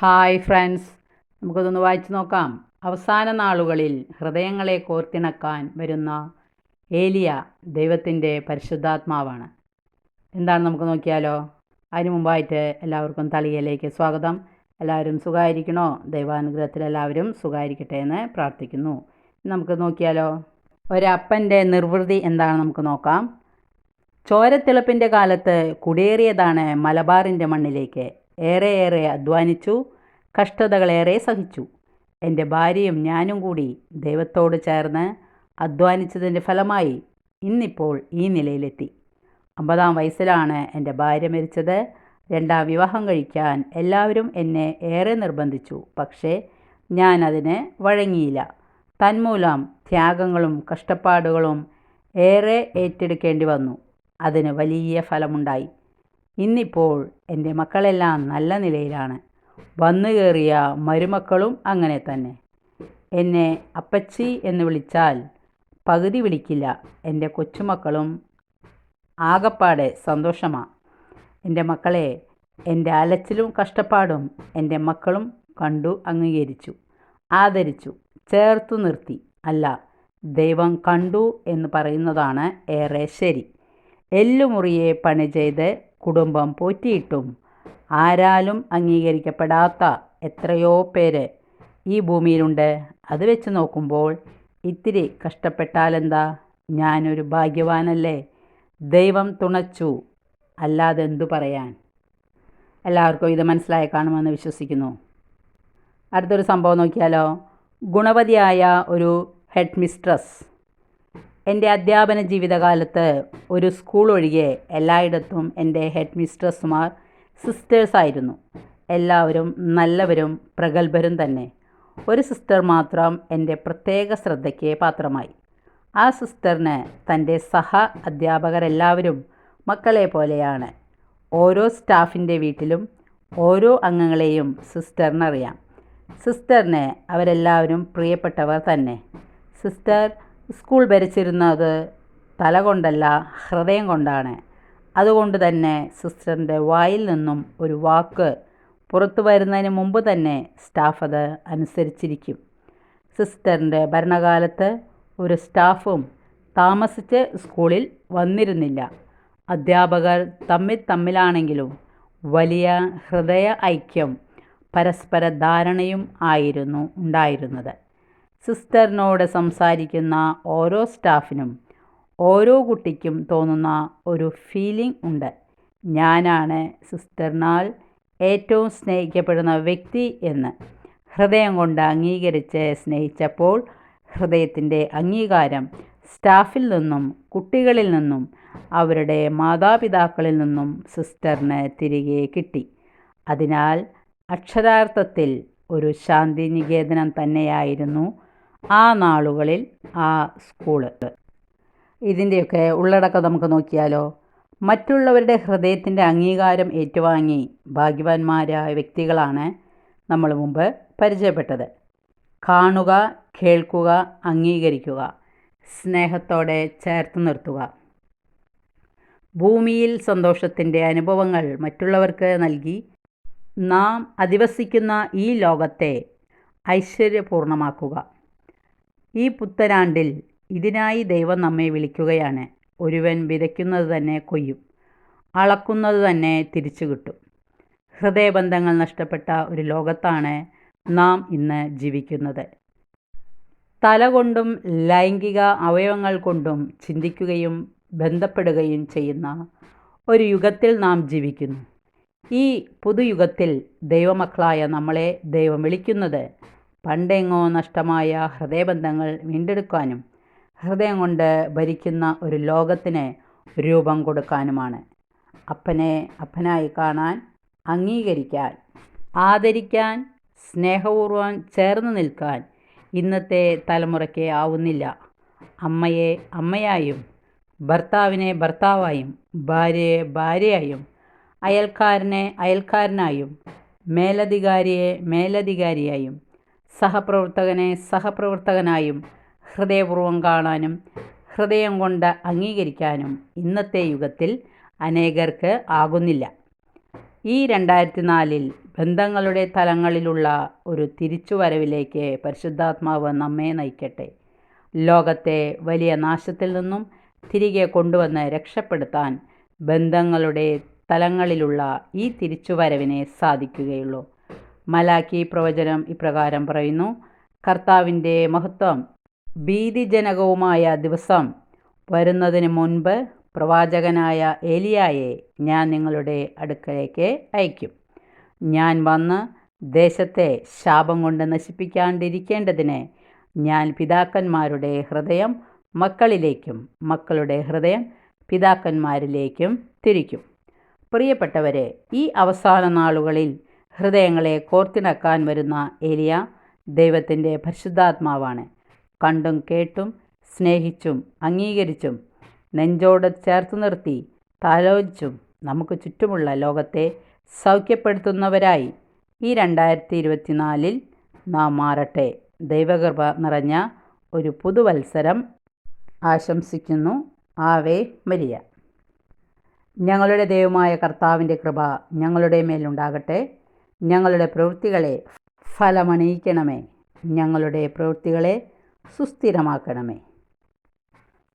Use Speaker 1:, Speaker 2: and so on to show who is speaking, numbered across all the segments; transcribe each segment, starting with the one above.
Speaker 1: Hi friends. നമുക്കതൊന്ന് വായിച്ചു നോക്കാം. അവസാന നാളുകളിൽ ഹൃദയങ്ങളെ കോർത്തിണക്കാൻ വരുന്ന ഏലിയ ദൈവത്തിന്റെ പരിശുദ്ധാത്മാവാണ്. എന്താണ് നമുക്ക് നോക്കിയാലോ? അതിനു മുമ്പായിട്ട് എല്ലാവർക്കും തളിയയിലേക്ക് സ്വാഗതം. എല്ലാവരും സുഖമായിരിക്കണോ? ദൈവാനുഗ്രഹത്തിൽ എല്ലാവരും സുഖമായിരിക്കട്ടെ എന്ന് പ്രാർത്ഥിക്കുന്നു. നമുക്ക് നോക്കിയാലോ? ഒരപ്പന്റെ നിർവൃതി എന്താണ് നമുക്ക് നോക്കാം. ചോരത്തിളപ്പിന്റെ കാലത്ത് കുടേറിയതാണ് മലബാറിന്റെ മണ്ണിലേക്ക്. ഏറെ ഏറെ അധ്വാനിച്ചു കഷ്ടതകളേറെ സഹിച്ചു. എന്റെ ഭാര്യയും ഞാനും കൂടി ദൈവത്തോട് ചേർന്ന് അധ്വാനിച്ചതിന്റെ ഫലമായി ഇന്നിപ്പോൾ ഈ നിലയിലെത്തി. അമ്പതാം വയസ്സിലാണ് എന്റെ ഭാര്യ മരിച്ചത്. രണ്ടാം വിവാഹം കഴിക്കാൻ എല്ലാവരും എന്നെ ഏറെ നിർബന്ധിച്ചു. പക്ഷേ ഞാൻ അതിന് വഴങ്ങിയില്ല. തന്മൂലം ത്യാഗങ്ങളും കഷ്ടപ്പാടുകളും ഏറെ ഏറ്റെടുക്കേണ്ടി വന്നു. അതിന് വലിയ ഫലമുണ്ടായി. ഇന്നിപ്പോൾ എന്റെ മക്കളെല്ലാം നല്ല നിലയിലാണ്. വന്നു കയറിയ മരുമക്കളും അങ്ങനെ തന്നെ. എന്നെ അപ്പച്ചി എന്ന് വിളിച്ചാൽ പകുതി വിളിക്കില്ല. എന്റെ കൊച്ചുമക്കളും ആകപ്പാടെ സന്തോഷമാണ് എന്റെ മക്കളെ എന്റെ അലച്ചിലും കഷ്ടപ്പാടും എന്റെ മക്കളും കണ്ടു അംഗീകരിച്ചു. ആദരിച്ചു. ചേർത്തു നിർത്തി. അല്ല ദൈവം കണ്ടു എന്ന് പറയുന്നതാണ് ഏറെ ശരി. എല്ലുമുറിയെ പണി ചെയ്ത് കുടുംബം പോറ്റിയിട്ടും ആരാലും അംഗീകരിക്കപ്പെടാത്ത എത്രയോ പേര് ഈ ഭൂമിയിലുണ്ട്. അത് വെച്ച് നോക്കുമ്പോൾ ഇത്തിരി കഷ്ടപ്പെട്ടാലെന്താ? ഞാനൊരു ഭാഗ്യവാനല്ലേ? ദൈവം തുണച്ചു. അല്ലാതെ എന്തു പറയാൻ? എല്ലാവർക്കും ഇത് മനസ്സിലായി കാണുമെന്ന് വിശ്വസിക്കുന്നു. അടുത്തൊരു സംഭവം നോക്കിയാലോ. ഗുണവതിയായ ഒരു ഹെഡ് മിസ്ട്രസ് എന്റെ അധ്യാപന ജീവിതകാലത്ത് ഒരു സ്കൂൾ ഒഴികെ എല്ലായിടത്തും എന്റെ ഹെഡ് മിസ്ട്രസ്സുമാർ സിസ്റ്റേഴ്സായിരുന്നു എല്ലാവരും നല്ലവരും പ്രഗത്ഭരും തന്നെ. ഒരു സിസ്റ്റർ മാത്രം എന്റെ പ്രത്യേക ശ്രദ്ധയ്ക്ക് പാത്രമായി. ആ സിസ്റ്ററിന് തന്റെ സഹ അധ്യാപകരെല്ലാവരും മക്കളെ പോലെയാണ്. ഓരോ സ്റ്റാഫിന്റെ വീട്ടിലും ഓരോ അംഗങ്ങളെയും സിസ്റ്ററിനറിയാം. സിസ്റ്ററിന് അവരെല്ലാവരും പ്രിയപ്പെട്ടവർ തന്നെ. സിസ്റ്റർ സ്കൂൾ ഭരിച്ചിരുന്നത് തല കൊണ്ടല്ല ഹൃദയം കൊണ്ടാണ്. അതുകൊണ്ട് തന്നെ സിസ്റ്ററിന്റെ വായിൽ നിന്നും ഒരു വാക്ക് പുറത്തു വരുന്നതിന് മുമ്പ് തന്നെ സ്റ്റാഫ് അത് അനുസരിച്ചിരിക്കും. സിസ്റ്ററിന്റെ ഭരണകാലത്ത് ഒരു സ്റ്റാഫും താമസിച്ച് സ്കൂളിൽ വന്നിരുന്നില്ല. അധ്യാപകർ തമ്മിൽ തമ്മിലാണെങ്കിലും വലിയ ഹൃദയ ഐക്യം പരസ്പര ധാരണയും ആയിരുന്നു ഉണ്ടായിരുന്നത്. സിസ്റ്ററിനോട് സംസാരിക്കുന്ന ഓരോ സ്റ്റാഫിനും ഓരോ കുട്ടിക്കും തോന്നുന്ന ഒരു ഫീലിംഗ് ഉണ്ട്. ഞാനാണ് സിസ്റ്ററിനാൽ ഏറ്റവും സ്നേഹിക്കപ്പെടുന്ന വ്യക്തി എന്ന്. ഹൃദയം കൊണ്ട് അംഗീകരിച്ച് സ്നേഹിച്ചപ്പോൾ ഹൃദയത്തിന്റെ അംഗീകാരം സ്റ്റാഫിൽ നിന്നും കുട്ടികളിൽ നിന്നും അവരുടെ മാതാപിതാക്കളിൽ നിന്നും സിസ്റ്ററിന് തിരികെ കിട്ടി. അതിനാൽ അക്ഷരാർത്ഥത്തിൽ ഒരു ശാന്തി നികേതനം തന്നെയായിരുന്നു ആ നാളുകളിൽ ആ സ്കൂൾ ഇതിന്റെയൊക്കെ ഉള്ളടക്കം നമുക്ക് നോക്കിയാലോ? മറ്റുള്ളവരുടെ ഹൃദയത്തിന്റെ അംഗീകാരം ഏറ്റുവാങ്ങി ഭാഗ്യവാന്മാരായ വ്യക്തികളാണ് നമ്മൾ മുമ്പ് പരിചയപ്പെട്ടത്. കാണുക കേൾക്കുക അംഗീകരിക്കുക സ്നേഹത്തോടെ ചേർത്ത് നിർത്തുക. ഭൂമിയിൽ സന്തോഷത്തിന്റെ അനുഭവങ്ങൾ മറ്റുള്ളവർക്ക് നൽകി നാം അധിവസിക്കുന്ന ഈ ലോകത്തെ ഐശ്വര്യപൂർണമാക്കുക. ഈ പുത്തനാണ്ടിൽ ഇതിനായി ദൈവം നമ്മെ വിളിക്കുകയാണ്. ഒരുവൻ വിതയ്ക്കുന്നത് തന്നെ കൊയ്യും അളക്കുന്നത് തന്നെ തിരിച്ചു കിട്ടും. ഹൃദയബന്ധങ്ങൾ നഷ്ടപ്പെട്ട ഒരു ലോകത്താണ് നാം ഇന്ന് ജീവിക്കുന്നത്. തല കൊണ്ടും ലൈംഗിക അവയവങ്ങൾ കൊണ്ടും ചിന്തിക്കുകയും ബന്ധപ്പെടുകയും ചെയ്യുന്ന ഒരു യുഗത്തിൽ നാം ജീവിക്കുന്നു. ഈ പുതുയുഗത്തിൽ ദൈവമക്കളായ നമ്മളെ ദൈവം വിളിക്കുന്നത് പണ്ടെങ്ങോ നഷ്ടമായ ഹൃദയബന്ധങ്ങൾ വീണ്ടെടുക്കാനും ഹൃദയം കൊണ്ട് ഭരിക്കുന്ന ഒരു ലോകത്തിന് രൂപം കൊടുക്കാനുമാണ്. അപ്പനെ അപ്പനായി കാണാൻ അംഗീകരിക്കാൻ ആദരിക്കാൻ സ്നേഹപൂർവം ചേർന്ന് നിൽക്കാൻ ഇന്നത്തെ തലമുറയ്ക്ക് ആവുന്നില്ല. അമ്മയെ അമ്മയായും ഭർത്താവിനെ ഭർത്താവായും ഭാര്യയെ ഭാര്യയായും അയൽക്കാരനെ അയൽക്കാരനായും മേലധികാരിയെ മേലധികാരിയായും സഹപ്രവർത്തകനെ സഹപ്രവർത്തകനായും ഹൃദയപൂർവം കാണാനും ഹൃദയം കൊണ്ട് അംഗീകരിക്കാനും ഇന്നത്തെ യുഗത്തിൽ അനേകർക്ക് ആകുന്നില്ല. ഈ രണ്ടായിരത്തി നാലിൽ ബന്ധങ്ങളുടെ തലങ്ങളിലുള്ള ഒരു തിരിച്ചുവരവിലേക്ക് പരിശുദ്ധാത്മാവ് നമ്മെ നയിക്കട്ടെ. ലോകത്തെ വലിയ നാശത്തിൽ നിന്നും തിരികെ കൊണ്ടുവന്ന് രക്ഷപ്പെടുത്താൻ ബന്ധങ്ങളുടെ തലങ്ങളിലുള്ള ഈ തിരിച്ചുവരവിനെ സാധിക്കുകയുള്ളൂ. മലാക്കി പ്രവചനം ഇപ്രകാരം പറയുന്നു. കർത്താവിന്റെ മഹത്വം ഭീതിജനകവുമായ ദിവസം വരുന്നതിന് മുൻപ് പ്രവാചകനായ ഏലിയായെ ഞാൻ നിങ്ങളുടെ അടുക്കലേക്ക് അയക്കും. ഞാൻ വന്ന് ദേശത്തെ ശാപം കൊണ്ട് നശിപ്പിക്കാണ്ടിരിക്കേണ്ടതിന് ഞാൻ പിതാക്കന്മാരുടെ ഹൃദയം മക്കളിലേക്കും മക്കളുടെ ഹൃദയം പിതാക്കന്മാരിലേക്കും തിരിക്കും. പ്രിയപ്പെട്ടവരെ ഈ അവസാന നാളുകളിൽ ഹൃദയങ്ങളെ കോർത്തിണക്കാൻ വരുന്ന ഏലിയ ദൈവത്തിന്റെ പരിശുദ്ധാത്മാവാണ്. കണ്ടും കേട്ടും സ്നേഹിച്ചും അംഗീകരിച്ചും നെഞ്ചോട് ചേർത്ത് നിർത്തി താലോചിച്ചും നമുക്ക് ചുറ്റുമുള്ള ലോകത്തെ സൗഖ്യപ്പെടുത്തുന്നവരായി ഈ രണ്ടായിരത്തി ഇരുപത്തിനാലിൽ നാം മാറട്ടെ. ദൈവകൃപ നിറഞ്ഞ ഒരു പുതുവത്സരം ആശംസിക്കുന്നു. Ave Maria. ഞങ്ങളുടെ ദൈവമായ കർത്താവിന്റെ കൃപ ഞങ്ങളുടെ മേലുണ്ടാകട്ടെ. ഞങ്ങളുടെ പ്രവൃത്തികളെ ഫലമണിയിക്കണമേ. ഞങ്ങളുടെ പ്രവൃത്തികളെ സുസ്ഥിരമാക്കണമേ.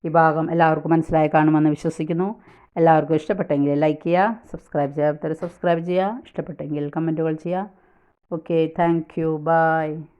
Speaker 1: ഈ ഭാഗം എല്ലാവർക്കും മനസ്സിലായി കാണുമെന്ന് വിശ്വസിക്കുന്നു. എല്ലാവർക്കും ഇഷ്ടപ്പെട്ടെങ്കിൽ ലൈക്ക് ചെയ്യുക സബ്സ്ക്രൈബ് ചെയ്യാത്തവർ സബ്സ്ക്രൈബ് ചെയ്യുക ഇഷ്ടപ്പെട്ടെങ്കിൽ കമന്റുകൾ ചെയ്യുക. Okay thank you by